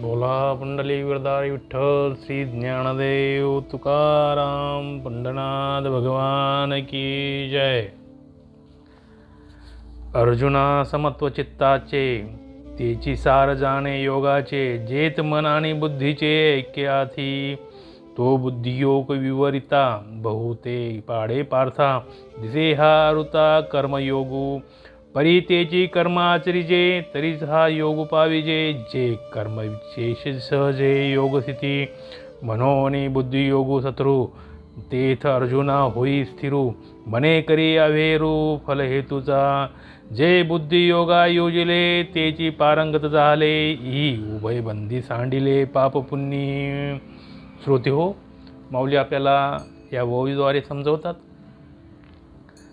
बोला पुंडली वरदारी विठ्ठल श्री ज्ञानदेव तुकाराम पंढनाथ भगवान की जय अर्जुना समत्व चित्ताचे तेची सार जाणे योगाचे जेत मन आणि बुद्धीचे ऐक्याथी तो बुद्धियोग विवरिता बहुते पाडे पार्था दिसे हा ऋता कर्मयोगू परी तेची कर्म आचरिजे तरीच हा योग उपाविजे जे कर्म विशेष सहजे योगस्थिती मनोनी बुद्धियोगू शत्रु तेथ अर्जुना होई स्थिरू. मने करी अवेरू फल हेतूचा. जे बुद्धियोगा योजिले तेची पारंगत झाले ही उभय बंदी सांडिले पाप पुण्य. श्रोते हो माऊली आपल्याला या ओळीद्वारे समजवतात.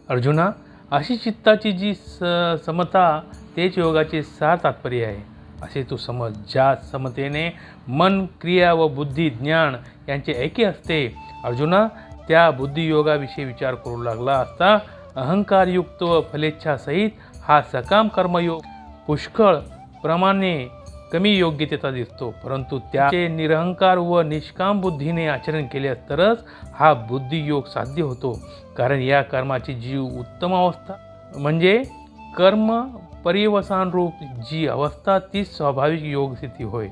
अर्जुना अशी चित्ताची जी स समता तेच योगाचे सार तात्पर्य आहे. असे तू समज ज्या समतेने मन क्रिया व बुद्धी ज्ञान यांचे ऐके असते. अर्जुना त्या बुद्धियोगाविषयी विचार करू लागला असता अहंकारयुक्त व फलेच्छासहित हा सकाम कर्मयोग पुष्कळ प्रमाणे कमी योग्यतेचा दिसतो. परंतु त्याचे निरहंकार व निष्काम बुद्धीने आचरण केले तरच हा बुद्धियोग साध्य होतो. कारण या कर्माची जीव उत्तम अवस्था म्हणजे कर्म परिवसानरूप जी अवस्था ती स्वाभाविक योगस्थिती होय.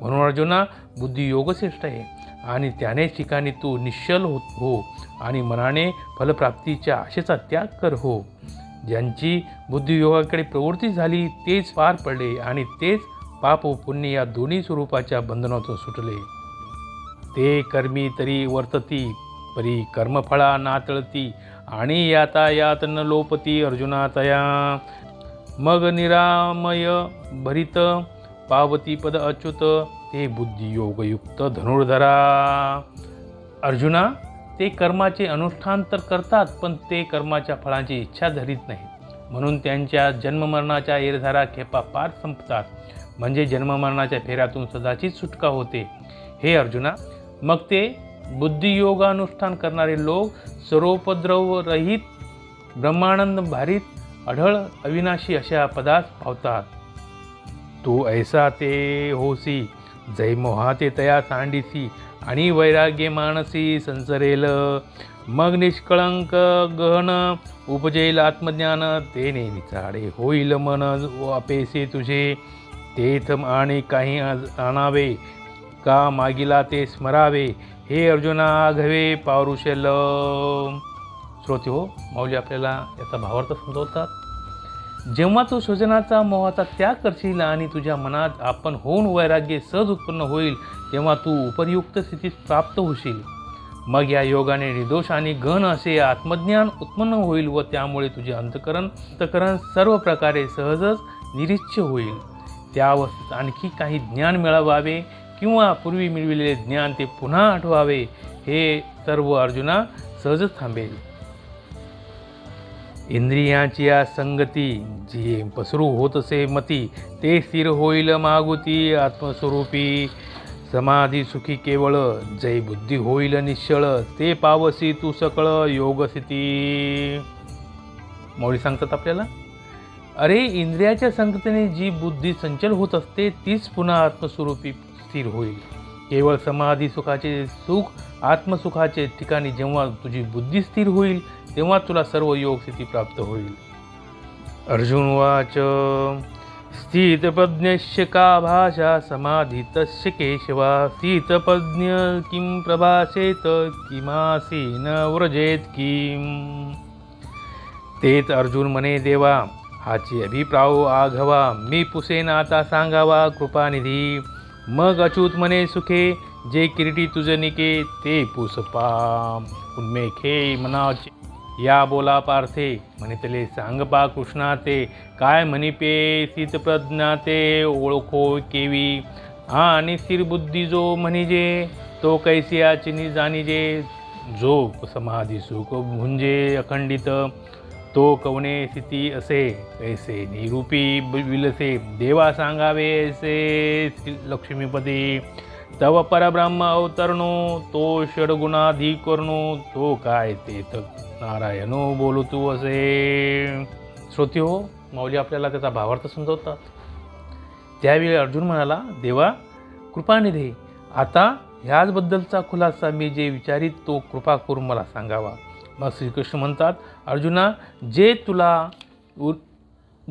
म्हणून अर्जुना बुद्धी योगश्रेष्ठ आहे आणि त्याने ठिकाणी तू निश्चल होत हो आणि मनाने फलप्राप्तीच्या आशेचा त्याग कर हो. ज्यांची बुद्धियोगाकडे प्रवृत्ती झाली तेच पार पडले आणि तेच पाप व पुण्य या दोन्ही स्वरूपाच्या बंधनातून सुटले. ते कर्मी तरी वर्तती परी कर्मफळा नातळती आणि याता यात न लोपती अर्जुनातया मग निरामय भरित पावती पद अच्युत ते बुद्धियोगयुक्त धनुर्धरा. अर्जुना ते कर्माचे अनुष्ठान तर करतात पण ते कर्माच्या फळांची इच्छा धरीत नाहीत. म्हणून त्यांच्या जन्ममरणाच्या एरधारा खेपा पार संपतात. म्हणजे जन्ममरणाच्या फेऱ्यातून सदाचीच सुटका होते. हे अर्जुना मग ते बुद्धियोगानुष्ठान करणारे लोक सर्वोपद्रवरहित ब्रह्मानंद भारीत अढळ अविनाशी अशा पदास पावतात. तू ऐसा ते होसी जै मोहाते तया सांडिसी आणि वैराग्य मानसी संसरेल. मग निष्कळंक गहन उपजेल आत्मज्ञान ते निचाडे होईल मन व अपेसे तुझे. तेथ आणि काही आणावे का मागिला ते स्मरावे? हे अर्जुना आघवे पारुशल. श्रोते हो माऊली आपल्याला याचा भावार्थ समजवतात. जेव्हा तू स्वजनाचा मोहाचा त्याग करशील आणि तुझ्या मनात आपण होऊन वैराग्य सहज उत्पन्न होईल तेव्हा तू उपयुक्त स्थितीत प्राप्त होशील. मग या योगाने निर्दोष आणि गहन असे आत्मज्ञान उत्पन्न होईल व त्यामुळे तुझे अंतकरण अंतकरण सर्व प्रकारे सहजच निरीच्छ होईल. त्या अवस्थेत आणखी काही ज्ञान मिळवावे किंवा पूर्वी मिळविलेले ज्ञान ते पुन्हा आठवावे हे सर्व अर्जुना सहजच थांबेल. इंद्रियांची या संगती जी पसरू होत असे मती ते स्थिर होईल मागुती आत्मस्वरूपी. समाधी सुखी केवळ जय बुद्धी होईल निश्चळ ते पावसी तू सकळ योगस्थिती. मौळी सांगतात आपल्याला? अरे इंद्रियाच्या संगतीने जी बुद्धी संचल होत असते तीच पुन्हा आत्मस्वरूपी स्थिर होईल. केवळ समाधी सुखाचे सुख आत्मसुखाचे ठिकाणी जेव्हा तुझी बुद्धी स्थिर होईल तेव्हा तुला सर्व योग स्थिती प्राप्त होईल. अर्जुन वाच स्थितप्रज्ञस्य का भाषा समाधितस्य केशवा? स्थितप्रज्ञ किं प्रभासेत? किमासीन व्रजेत किम? तेच अर्जुन म्हणे देवा हाची अभिप्राव आघवा. मी पुसेन आता सांगावा कृपानिधी. मग अचूत म्हणे सुखे जे किरीटी तुझ निके ते पुसपा उन्मेखे मनाचे. या बोला पार्थे म्हणितले सांग पा कृष्णा ते काय म्हणिपे सीतप्रज्ञा ते ओळखो केवी. हा आणि स्थिरबुद्धी जो म्हणिजे तो कैसी आचिनी जाणीजे. जो समाधी सुख भुंजे अखंडित. तो कवने स्थिती असे? ऐसे निरूपी विलसे देवा सांगावे ऐसे लक्ष्मीपती। तव परब्रह्म अवतरणो तो षडगुणाधिकरणो तो काय ते तर नारायणो बोलू तू असे। श्रोती हो माऊली आपल्याला त्याचा भावार्थ समजवतात. त्यावेळी अर्जुन म्हणाला देवा कृपानिधे आता ह्याचबद्दलचा खुलासा मी जे विचारित तो कृपा करून मला सांगावा. मग श्रीकृष्ण म्हणतात अर्जुना जे तुला उ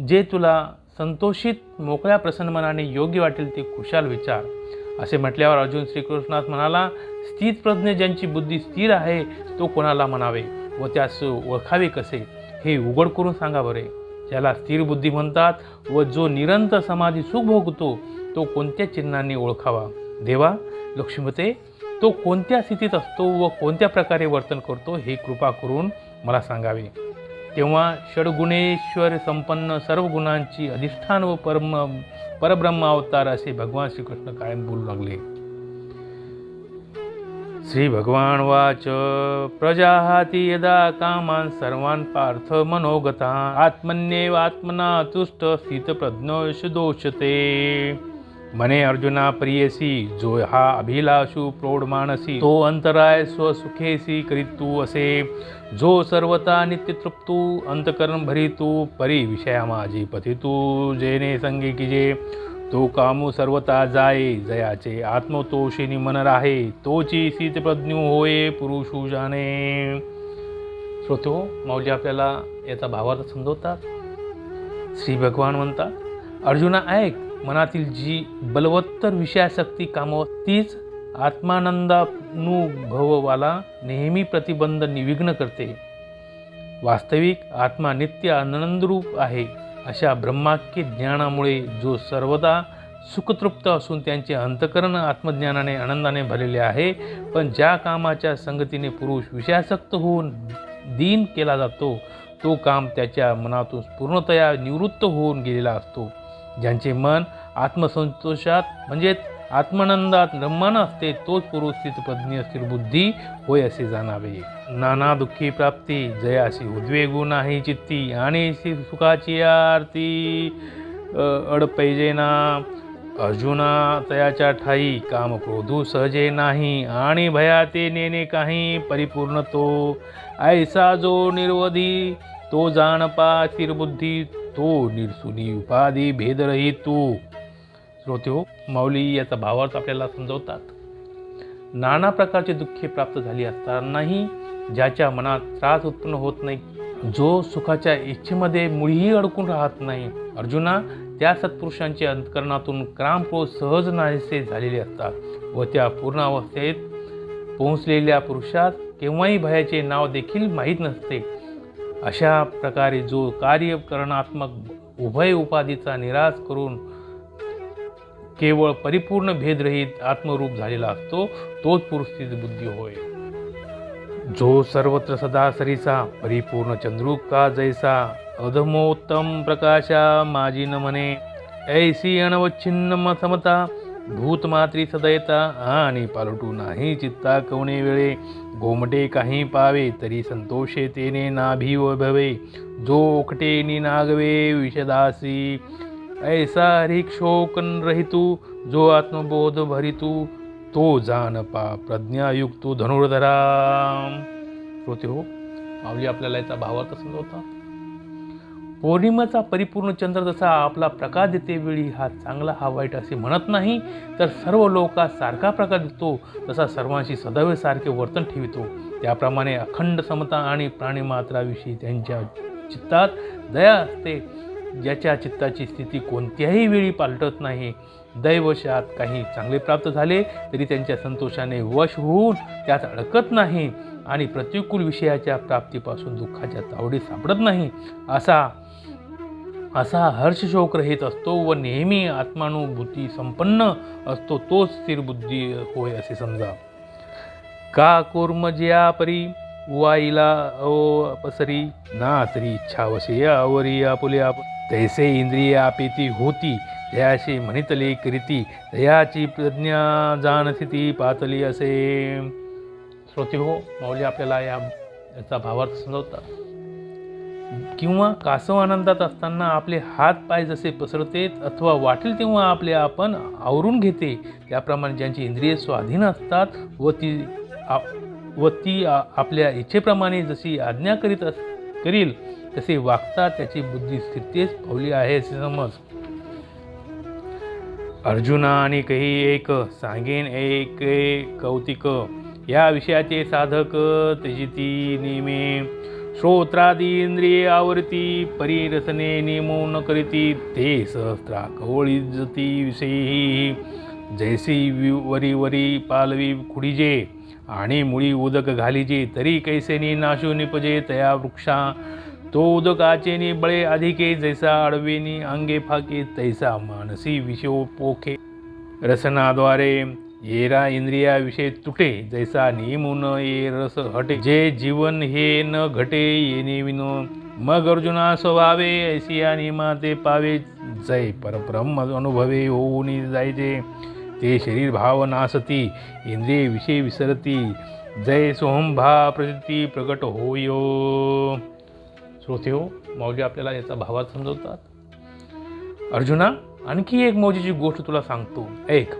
जे तुला संतोषित मोकळ्या प्रसन्न मनाने योग्य वाटेल ते खुशाल विचार. असे म्हटल्यावर अर्जुन श्रीकृष्णास म्हणाला स्थित प्रज्ञ ज्यांची बुद्धी स्थिर आहे तो कोणाला म्हणावे व त्यास ओळखावे कसे? हे उघड करून सांगा बरे. ज्याला स्थिर बुद्धी म्हणतात व जो निरंतर समाधी सुख भोगतो तो कोणत्या चिन्हांनी ओळखावा? देवा लक्ष्मीपते तो कोणत्या स्थितीत असतो व कोणत्या प्रकारे वर्तन करतो हे कृपा करून मला सांगावे. तेव्हा षडगुणेश्वर संपन्न सर्व गुणांची अधिष्ठान व परम परब्रह्म अवतार असे भगवान श्रीकृष्ण कायम बोलू लागले. श्री भगवान वाच. प्रजाहाती यदा कामान सर्वान पार्थ मनोगता. आत्मन्येव आत्मना तुष्ट स्थितप्रज्ञ दोषते. मने अर्जुना प्रियसी जो हा अभिलाषू प्रौढ मानसी तो अंतराय स्वसुखेसी करीतू असे. जो सर्वता नित्यतृप्तू अंतकरण भरितू परी विषया माझी पथितू जेने संगी की जे तो कामू सर्वता जाये जयाचे आत्मतोषिनी मन राहे तोची शीत प्रज्ञू होये पुरुषू जाणे श्रोतो माऊली आपल्याला याचा भावार्थ समजवतात? श्री भगवान म्हणतात अर्जुना ऐक मनातील जी बलवत्तर विषयाशक्ती कामव तीच आत्मानंदानुभववाला नेहमी प्रतिबंध निविघ्न करते. वास्तविक आत्मा नित्य आनंदरूप आहे अशा ब्रह्माख्य ज्ञानामुळे जो सर्वदा सुखतृप्त असून त्यांचे अंतकरण आत्मज्ञानाने आनंदाने भरलेले आहे पण ज्या कामाच्या संगतीने पुरुष विषयासक्त होऊन दीन केला जातो तो काम त्याच्या मनातून पूर्णतया निवृत्त होऊन गेलेला असतो. ज्यांचे मन आत्मसंतोषात म्हणजेच आत्मानंदात रममान असते तोच पुरुषित पत्नी असतील स्थिरबुद्धी होय असे जाणावे. नाना दुःखी प्राप्ती जयाशी उद्वेगू नाही चित्ती आणि सुखाची आरती अडपैजेना अर्जुना तयाच्या ठाई काम क्रोधू सहजे नाही आणि भयाते नेणे काही परिपूर्ण तो. ऐसा जो निर्वधी तो जाणपा स्थिरबुद्धी तो निरसुनी उपाधी भेदरही तू श्रोते हो माऊली याचा भावार्थ आपल्याला समजवतात. नाना प्रकारचे दुःखे प्राप्त झाली असतानाही ज्याच्या मनात त्रास उत्पन्न होत नाही जो सुखाच्या इच्छेमध्ये मुळीही अडकून राहत नाही. अर्जुना त्या सत्पुरुषांच्या अंतकरणातून क्रामक्रोध सहज नाहीसे झालेले असतात व त्या पूर्णावस्थेत पोहोचलेल्या पुरुषात केव्हाही भयाचे नाव देखील माहीत नसते. अशा प्रकारे जो कार्यकरणात्मक उभय उपाधीचा निराश करून केवळ परिपूर्ण भेदरहित आत्मरूप झालेला असतो तोच पुरुष बुद्धी होय. जो सर्वत्र सदासरीचा परिपूर्ण चंद्रुका जैसा अधमोत्तम प्रकाशा माझी न म्हणे ऐसी अणवच्छिन्न समता भूतमात्री सदयता आणि पालटू नाही चित्ता कवणे वेळे. गोमटे काही पावे तरी संतोषे तेने नाभी भवे जो ओकटे नागवे विषदासी. ऐसा रिक्षोकन रहितू जो आत्मबोध भरितू तो जानपा प्रज्ञायुक्त धनुर्धरा. श्रोते हो माऊली आपल्याला याचा भावार्थ समजवता. पौर्णिमेचा परिपूर्ण चंद्र जसा आपला प्रकाश देते वेळी हा चांगला हा वाईट असे म्हणत नाही तर सर्व लोका सारखा प्रकाश देतो तसा सर्वांशी सदैव सारखे वर्तन ठेवितो. त्याप्रमाणे अखंड समता आणि प्राणीमात्राविषयी त्यांच्या चित्तात दया असते ज्याच्या चित्ताची स्थिती कोणत्याही वेळी पालटत नाही. दैवशात काही चांगले प्राप्त झाले तरी त्यांच्या संतोषाने वश होऊन त्यात अडकत नाही आणि प्रतिकूल विषयाच्या प्राप्तीपासून दुःखाच्या तावडी सापडत नाही. असा असा हर्षशोक रहित असतो व नेहमी आत्मानुभूती संपन्न असतो तोच स्थिरबुद्धी होय असे समजा. का कोर्म ज्या परी वाईला ओ पसरी ना तरी इच्छा वसे आवरी आपुले आप तैसे इंद्रिय आपेती होती दयाशी म्हणितली करीती दयाची प्रज्ञा जाणस्थिती ती पातली असे. श्रोते हो माऊली आपल्याला या याचा भावार्थ समजवतात. किंवा कासव आनंदात असताना आपले हात पाय जसे पसरतेत अथवा वाटेल तेव्हा आपले आपण आवरून घेते. त्याप्रमाणे ज्यांची इंद्रिय स्वाधीन असतात व ती व ती आपल्या इच्छेप्रमाणे जशी आज्ञा करीत अस करील तसे वागता त्याची बुद्धी स्थितीच पावली आहे असे समज. अर्जुना आणि काही एक सांगेन एक एक कौतिक. या विषयाचे साधक त्याची ती नेमे श्रोत्रादी इंद्रिये परिरसने नेमो न करीती ते सहस्त्रा कवळीजती विषयी. जैसी वरी वरी पालवी खुडीजे आणि मुळी उदक घालीजे तरी कैसेनी नाशू निपजे तया वृक्षा तो उदकाचे बळे अधिके जैसा अडवेनी अंगे फाके तैसा मानसी विषो पोखे। रसनाद्वारे येरा इंद्रिया विषय तुटे जैसा नियमून ये रस हटे। जे जीवन हे न घटे येणे विनो मग अर्जुना स्वभावे ऐसिया निमा ते पावे। जय परब्रह्म अनुभवे होऊन जायचे ते शरीर भाव नासती इंद्रिय विषय विसरती। जय सोहम भा प्रसिद्धी प्रकट होयो। श्रोते हो मौजे आपल्याला याचा भावात समजवतात. अर्जुना आणखी एक मौजेची गोष्ट तुला सांगतो. ऐक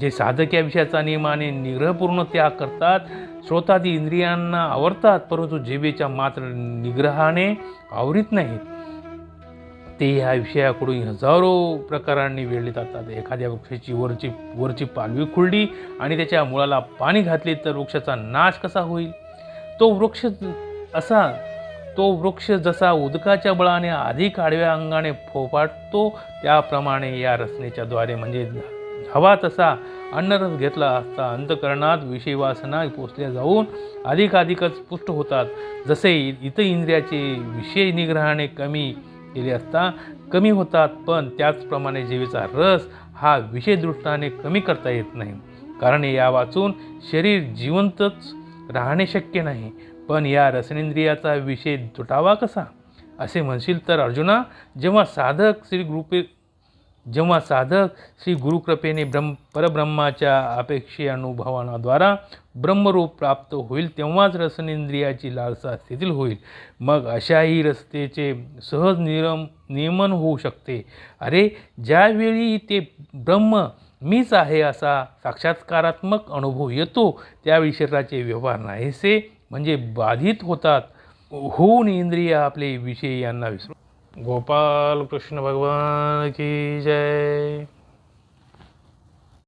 जे साधक या विषयाचा नियमाने निग्रहपूर्ण त्याग करतात श्रोतादी इंद्रियांना आवरतात परंतु जेबेच्या मात्र निग्रहाने आवरीत नाहीत. ते ह्या विषयाकडून हजारो प्रकारांनी वेळले जातात. एखाद्या वृक्षाची वरची वरची पालवी खुलली आणि त्याच्या मुळाला पाणी घातले तर वृक्षाचा नाश कसा होईल? तो वृक्ष असा तो वृक्ष जसा उदकाच्या बळाने अधिक आडव्या अंगाने फोफाटतो त्याप्रमाणे या रचनेच्या द्वारे म्हणजे हवा तसा अन्नरस घेतला असता अंतकरणात विषयवासना पोचल्या जाऊन अधिकाधिकच पुष्ट होतात. जसे इतर इंद्रियाचे विषय निग्रहाने कमी केले असता कमी होतात पण त्याचप्रमाणे जीवेचा रस हा विषयदृष्टाने कमी करता येत नाही. कारण या वाचून शरीर जिवंतच राहणे शक्य नाही. पण या रसनेंद्रियाचा विषय तुटावा कसा? असे म्हणशील तर अर्जुना जेव्हा साधक श्री गुरुपे जेव्हा साधक श्री गुरुकृपेने ब्रह्म परब्रह्माच्या अपेक्षे अनुभवानाद्वारा ब्रह्मरूप प्राप्त होईल तेव्हाच रसनेंद्रियाची लालसा स्थितील होईल. मग अशाही रस्तेचे सहज निरम नियमन होऊ शकते. अरे ज्यावेळी ते ब्रह्म मीच आहे असा साक्षात्कारात्मक अनुभव येतो त्यावेळी शरीराचे व्यवहार नाहीसे म्हणजे बाधित होतात होऊन इंद्रिय आपले विषय यांना विसरू. गोपाल कृष्ण भगवान की जय.